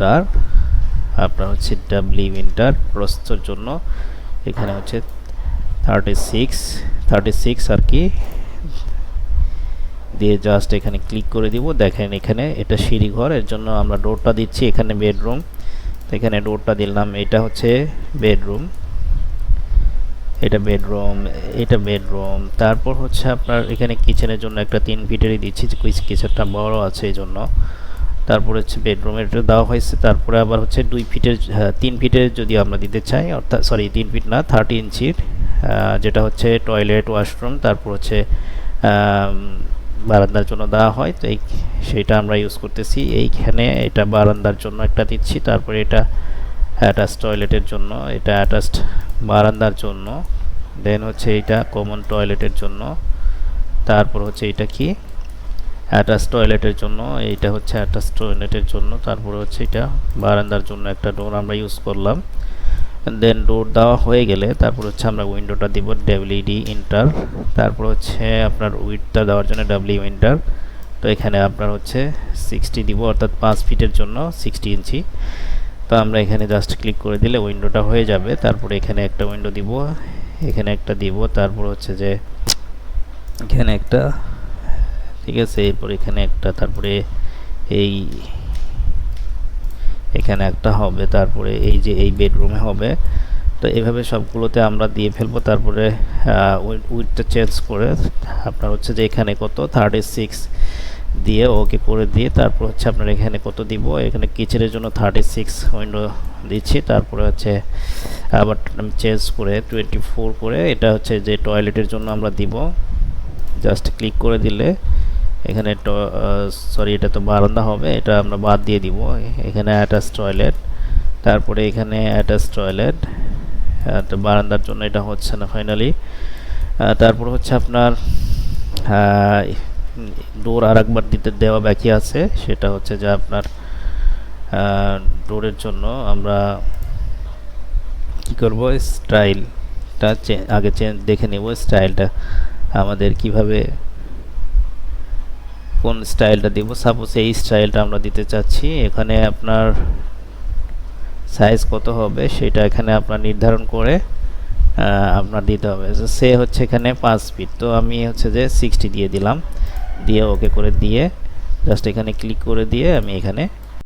Inter আপনার হচ্ছে W inter প্রস্তর জন্য। এখানে হচ্ছে থার্টি সিক্স থার্টি সিক্স আর কি। দিয়ে জাস্ট এখানে ক্লিক করে দিব। দেখেন এখানে এটা সিঁড়ি ঘর এর জন্য আমরা ডোরটা দিচ্ছি এখানে বেডরুম এখানে ডোরটা দিলাম, এটা হচ্ছে বেডরুম এটা বেডরুম এটা বেডরুম তারপর হচ্ছে আপনার এখানে কিচেনের জন্য একটা তিন ফিটেরই দিচ্ছি কিচেনটা বড় আছে এই জন্য। তারপর হচ্ছে বেডরুমের দেওয়া হয়েছে তারপরে আবার হচ্ছে দুই ফিটের হ্যাঁ, তিন ফিটের যদি আমরা দিতে চাই অর্থাৎ সরি তিন ফিট না থার্টি ইঞ্চির যেটা হচ্ছে টয়লেট ওয়াশরুম তারপর হচ্ছে বারান্দার জন্য দেওয়া হয় তো এই সেইটা আমরা ইউজ করতেছি। এইখানে এটা বারান্দার জন্য একটা দিচ্ছি তারপরে এটা অ্যাটাচ টয়লেটের জন্য এটা অ্যাটাচড বারান্দার জন্য দেন হচ্ছে এটা কমন টয়লেটের জন্য তারপর হচ্ছে এটা কি? অ্যাটাচ টয়লেটের জন্য, এইটা হচ্ছে অ্যাটাচ টয়লেটের জন্য, তারপরে হচ্ছে এটা বারান্দার জন্য একটা ডোর আমরা ইউজ করলাম। দেন ডোর দেওয়া হয়ে গেলে তারপর হচ্ছে আমরা উইন্ডোটা দিব ডাব্লিউডি ইন্টার তারপর হচ্ছে আপনার উইডটা দেওয়ার জন্য ডাব্লিউ ইন্টার তো এখানে আপনার হচ্ছে সিক্সটি দিব, অর্থাৎ পাঁচ ফিটের জন্য সিক্সটি ইঞ্চি তো আমরা এখানে জাস্ট ক্লিক করে দিলে উইন্ডোটা হয়ে যাবে, তারপরে এখানে একটা উইন্ডো দিব, এখানে একটা দিব, তারপর হচ্ছে যে এখানে একটা ঠিক আছে, এরপর এখানে একটা, তারপরে এই এখানে একটা হবে, তারপরে এই যে এই বেডরুমে হবে। তো এইভাবে সবগুলোতে আমরা দিয়ে ফেলব, তারপরে উইথটা চেঞ্জ করে, আপনার হচ্ছে যে এখানে কত? থার্টি সিক্স দিয়ে ওকে করে দিয়ে তারপর হচ্ছে আপনার এখানে কত দিব? এখানে কিচেনের জন্য থার্টি সিক্স উইন্ডো দিচ্ছি, তারপরে হচ্ছে আবার আমি চেঞ্জ করে টোয়েন্টি ফোর করে এটা হচ্ছে যে টয়লেটের জন্য আমরা দিব। জাস্ট ক্লিক করে দিলে এখানে সরি এটা তো বারান্দা হবে, এটা আমরা বাদ দিয়ে দিব। এখানে অ্যাটাচ টয়লেট তারপরে এখানে অ্যাটাচ টয়লেট তো বারান্দার জন্য এটা হচ্ছে না ফাইনালি তারপর হচ্ছে আপনার ডোর আর একবার দিতে দেওয়া বাকি আছে, সেটা হচ্ছে যে আপনার ডোরের জন্য আমরা কি করব? স্টাইলটা আগে চেঞ্জ দেখে নেব স্টাইলটা আমাদের কীভাবে কোন স্টাইলটা দিব? সাপোজ এই স্টাইলটা আমরা দিতে চাচ্ছি, এখানে আপনার সাইজ কত হবে? সেটা এখানে আপনার নির্ধারণ করে আপনার দিতে হবে। সে হচ্ছে এখানে পাঁচ ফিট তো আমি হচ্ছে যে সিক্সটি দিয়ে দিলাম। দিয়ে ওকে করে দিয়ে জাস্ট এখানে ক্লিক করে দিয়ে আমি এখানে